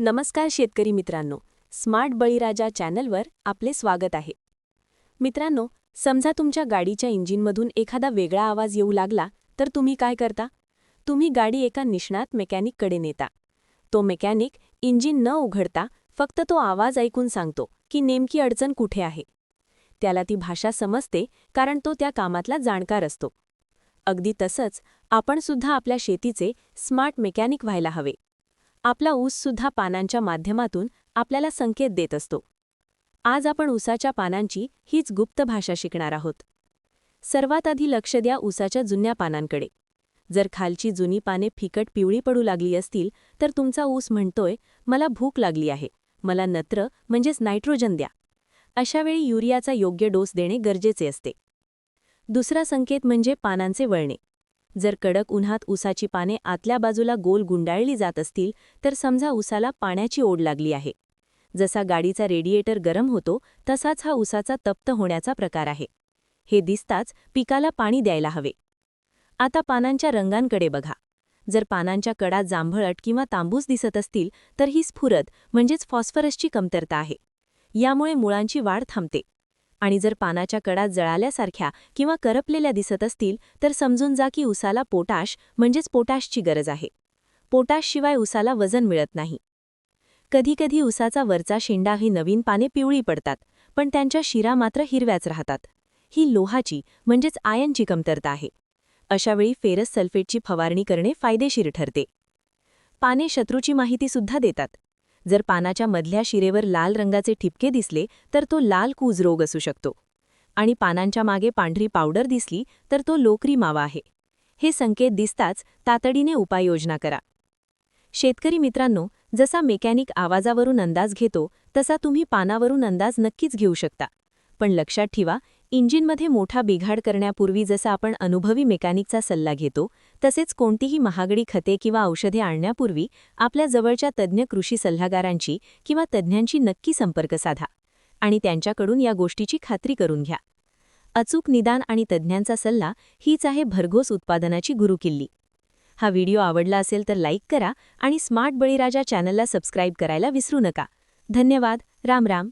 नमस्कार शेतकरी मित्रांनो स्मार्ट बळीराजा चॅनलवर आपले स्वागत आहे. मित्रांनो समजा तुमच्या गाडीच्या इंजिनमधून एखादा वेगळा आवाज येऊ लागला तर तुम्ही काय करता? तुम्ही गाडी एका निष्णात मेकॅनिककडे नेता. तो मेकॅनिक इंजिन न उघडता फक्त तो आवाज ऐकून सांगतो की नेमकी अडचण कुठे आहे. त्याला ती भाषा समजते कारण तो त्या कामातला जाणकार असतो. अगदी तसंच आपण सुद्धा आपल्या शेतीचे स्मार्ट मेकॅनिक व्हायला हवे. आपला ऊससुद्धा पानांच्या माध्यमातून आपल्याला संकेत देत असतो. आज आपण ऊसाच्या पानांची हीच गुप्त भाषा शिकणार आहोत. सर्वात आधी लक्ष द्या ऊसाच्या जुन्या पानांकडे. जर खालची जुनी पाने फिकट पिवळी पडू लागली असतील तर तुमचा ऊस म्हणतोय मला भूक लागली आहे. मला नत्र म्हणजेच नायट्रोजन द्या. अशावेळी युरियाचा योग्य डोस देणे गरजेचे असते. दुसरा संकेत म्हणजे पानांचे वळणे. जर कडक उन्हात उसाची पाने आतल्या बाजूला गोल गुंडाळली जात असतील तर समजा उसाला पाण्याची ओढ लागली आहे. जसा गाडीचा रेडिएटर गरम होतो तसाच हा उसाचा तप्त होण्याचा प्रकार आहे. हे दिसताच पिकाला पाणी द्यायला हवे. आता पानांच्या रंगांकडे बघा. जर पानांच्या कडा जांभळट किंवा तांबूस दिसत असतील तर ही स्फुरत म्हणजेच फॉस्फरसची कमतरता आहे. यामुळे मुळांची वाढ थांबते. आणि जर पानाच्या कडा जळाल्यासारख्या किंवा करपलेल्या दिसत असतील तर समजून जा की उसाला पोटाश म्हणजेच पोटाशची गरज आहे. पोटाशशिवाय उसाला वजन मिळत नाही. कधीकधी उसाचा वरचा शेंडा ही नवीन पाने पिवळी पडतात पण त्यांच्या शिरा मात्र हिरव्याच राहतात. ही लोहाची म्हणजेच आयनची कमतरता आहे. अशावेळी फेरस सल्फेटची फवारणी करणे फायदेशीर ठरते. पाने शत्रूची माहितीसुद्धा देतात. जर पानाच्या मधल्या शिरेवर लाल रंगाचे ठिपके दिसले तर तो लाल कूज रोग असू शकतो. आणि पानांच्या मागे पांढरी पावडर दिसली तर तो लोकरी मावा आहे. हे संकेत दिसताच तातडीने उपाययोजना करा. शेतकरी मित्रांनो जसा मेकॅनिक आवाजावरून अंदाज घेतो तसा तुम्ही पानावरून अंदाज नक्कीच घेऊ शकता. पण लक्षात ठेवा इंजिनमध्ये मोठा बिघाड करण्यापूर्वी जसा आपण अनुभवी मेकॅनिकचा सल्ला घेतो तसेच कोणतीही महागडी खते किंवा औषधे आणण्यापूर्वी आपल्या जवळच्या तज्ज्ञ कृषी सल्लागारांची किंवा तज्ज्ञांची नक्की संपर्क साधा आणि त्यांच्याकडून या गोष्टीची खात्री करून घ्या. अचूक निदान आणि तज्ज्ञांचा सल्ला हीच आहे भरघोस उत्पादनाची गुरुकिल्ली हा व्हिडिओ आवडला असेल तर लाईक करा आणि स्मार्ट बळीराजा चॅनलला सबस्क्राईब करायला विसरू नका. धन्यवाद. राम राम.